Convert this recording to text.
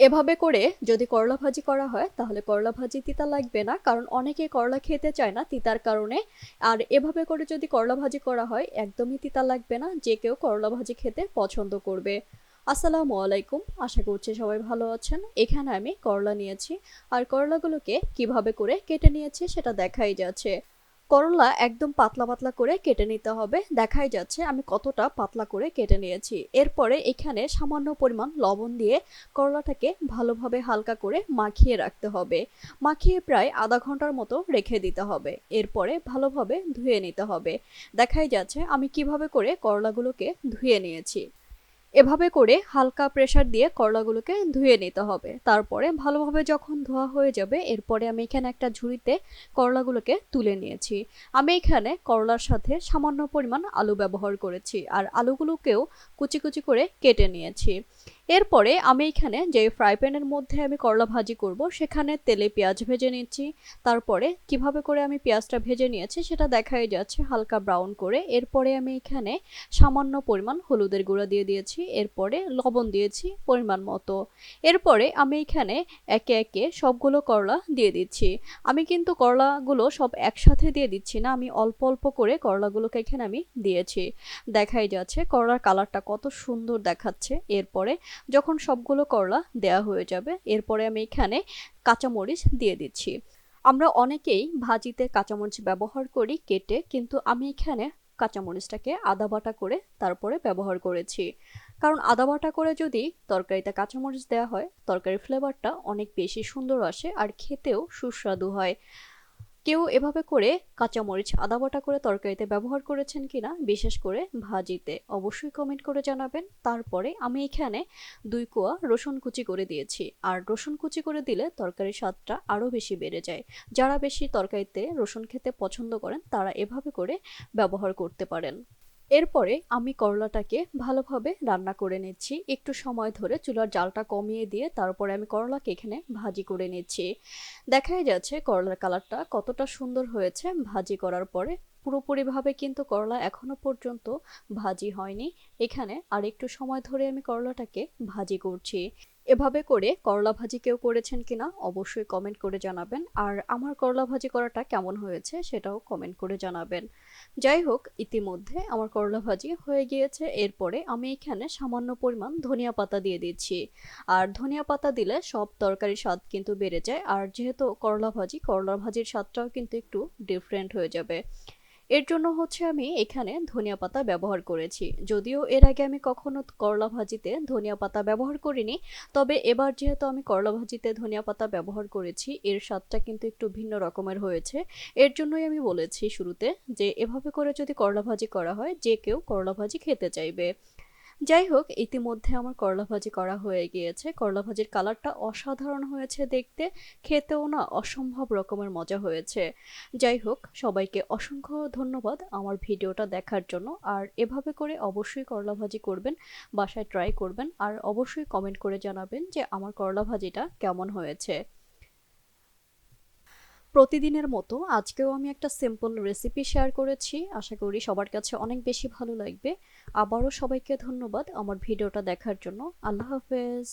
এভাবে করে যদি করলা ভাজি করা হয়, তাহলে করলা ভাজি তিতা লাগবে না, কারণ অনেকে করলা খেতে চায় না তিতার কারণে। আর এভাবে করে যদি করলা ভাজি করা হয়, একদমই তিতা লাগবে না, যে কেউ করলা ভাজি খেতে পছন্দ করবে। আসসালামু আলাইকুম, আশা করছি সবাই ভালো আছেন। এখানে আমি করলা নিয়েছি, আর করলাগুলোকে কীভাবে করে কেটে নিয়েছি সেটা দেখাই যাচ্ছে। করলা একদম পাতলা পাতলা করে কেটে নিতে হবে। দেখাই যাচ্ছে আমি কতটা পাতলা করে কেটে নিয়েছি। এরপরে এখানে সামান্য পরিমাণ লবণ দিয়ে করলাটাকে ভালোভাবে হালকা করে মাখিয়ে রাখতে হবে। মাখিয়ে প্রায় আধা ঘণ্টার মতো রেখে দিতে হবে। এরপরে ভালোভাবে ধুয়ে নিতে হবে। দেখাই যাচ্ছে আমি কীভাবে করে করলাগুলোকে ধুয়ে নিয়েছি। এভাবে করে হালকা প্রেসার দিয়ে করলাগুলোকে ধুয়ে নিতে হবে। তারপরে ভালোভাবে যখন ধোয়া হয়ে যাবে, এরপরে আমি এখানে একটা ঝুড়িতে করলাগুলোকে তুলে নিয়েছি। আমি এখানে করলার সাথে সামান্য পরিমাণ আলু ব্যবহার করেছি, আর আলুগুলোকেও কুচি কুচি করে কেটে নিয়েছি। এরপরে আমি এখানে যে ফ্রাই প্যানের মধ্যে আমি করলা ভাজি করব, সেখানে তেলে পেঁয়াজ ভেজে নিচ্ছি। তারপরে কীভাবে করে আমি পেঁয়াজটা ভেজে নিয়েছি সেটা দেখাই যাচ্ছে হালকা ব্রাউন করে। এরপরে আমি এখানে সামান্য পরিমাণ হলুদের গুঁড়া দিয়ে দিয়েছি। এরপরে লবণ দিয়েছি পরিমাণ মতো। এরপরে আমি এখানে একে একে সবগুলো করলা দিয়ে দিচ্ছি। আমি কিন্তু করলাগুলো সব একসাথে দিয়ে দিচ্ছি না, আমি অল্প অল্প করে করলাগুলোকে এখানে আমি দিয়েছি। দেখাই যাচ্ছে করলার কালারটা কত সুন্দর দেখাচ্ছে। এরপরে যখন সবগুলো করলা দেয়া হয়ে যাবে, এরপরে আমি এখানে কাঁচামরিচ দিয়ে দিচ্ছি। আমরা অনেকেই ভাজিতে কাঁচামরিচ ব্যবহার করি কেটে, কিন্তু আমি এখানে কাঁচামরিচটাকে আদা বাটা করে তারপরে ব্যবহার করেছি। কারণ আদা বাটা করে যদি তরকারিতে কাঁচামরিচ দেওয়া হয়, তরকারির ফ্লেভারটা অনেক বেশি সুন্দর আসে আর খেতেও সুস্বাদু হয়। কেউ এভাবে করে কাঁচামরিচ, আদা বাটা করে তরকারিতে ব্যবহার করেছেন কিনা, বিশেষ করে ভাজিতে অবশ্যই কমেন্ট করে জানাবেন। তারপরে আমি এখানে দুই কোয়া রসুন কুচি করে দিয়েছি। আর রসুন কুচি করে দিলে তরকারির স্বাদটা আরও বেশি বেড়ে যায়। যারা বেশি তরকারিতে রসুন খেতে পছন্দ করেন, তারা এভাবে করে ব্যবহার করতে পারেন। এরপরে আমি করলাটাকে ভালোভাবে রান্না করে নিচ্ছি। একটু সময় ধরে চুলার জালটা কমিয়ে দিয়ে তারপরে আমি করলাকে এখানে ভাজি করে নিচ্ছি। দেখাই যাচ্ছে করলার কালারটা কতটা সুন্দর হয়েছে ভাজি করার পরে। পুরোপুরিভাবে কিন্তু করলা এখনও পর্যন্ত ভাজি হয়নি। এখানে আর একটু সময় ধরে আমি করলাটাকে ভাজি করছি। এভাবে করে করলা ভাজি কেউ করেছেন কিনা অবশ্যই কমেন্ট করে জানাবেন। আর আমার করলা ভাজি করাটা কেমন হয়েছে সেটাও কমেন্ট করে জানাবেন। যাই হোক, ইতিমধ্যে আমার করলা ভাজি হয়ে গিয়েছে। এরপরে আমি এখানে সামান্য পরিমাণ ধনিয়া পাতা দিয়ে দিচ্ছি। আর ধনিয়া পাতা দিলে সব তরকারির স্বাদ কিন্তু বেড়ে যায়। আর যেহেতু করলা ভাজি, করলা ভাজির স্বাদটাও কিন্তু একটু ডিফারেন্ট হয়ে যাবে। এর জন্য হচ্ছে আমি এখানে ধনিয়া পাতা ব্যবহার করেছি। যদিও এর আগে আমি কখনো করলা ভাজিতে ধনিয়া পাতা ব্যবহার করিনি, তবে এবার যেহেতু আমি করলা ভাজিতে ধনিয়া পাতা ব্যবহার করেছি, এর স্বাদটা কিন্তু একটু ভিন্ন রকমের হয়েছে। এর জন্যই আমি বলেছি শুরুতে যে, এভাবে করে যদি করলা ভাজি করা হয়, যে কেউ করলা ভাজি খেতে চাইবে। যাই হোক ইতিমধ্যে আমার করলা ভাজি করা হয়ে গিয়েছে। করলা ভাজির কালারটা অসাধারণ হয়েছে দেখতে, খেতেও না অসম্ভব রকমের মজা হয়েছে। যাই হোক সবাইকে অসংখ্য ধন্যবাদ আমার ভিডিওটা দেখার জন্য। আর এভাবে করে অবশ্যই করলা ভাজি করবেন, বাসায় ট্রাই করবেন। আর অবশ্যই কমেন্ট করে জানাবেন যে আমার করলা ভাজিটা কেমন হয়েছে। প্রতিদিনের মতো আজকেও আমি একটা সিম্পল রেসিপি শেয়ার করেছি। আশা করি সবার কাছে অনেক বেশি ভালো লাগবে। আবারও সবাইকে ধন্যবাদ আমার ভিডিওটা দেখার জন্য। আল্লাহ হাফেজ।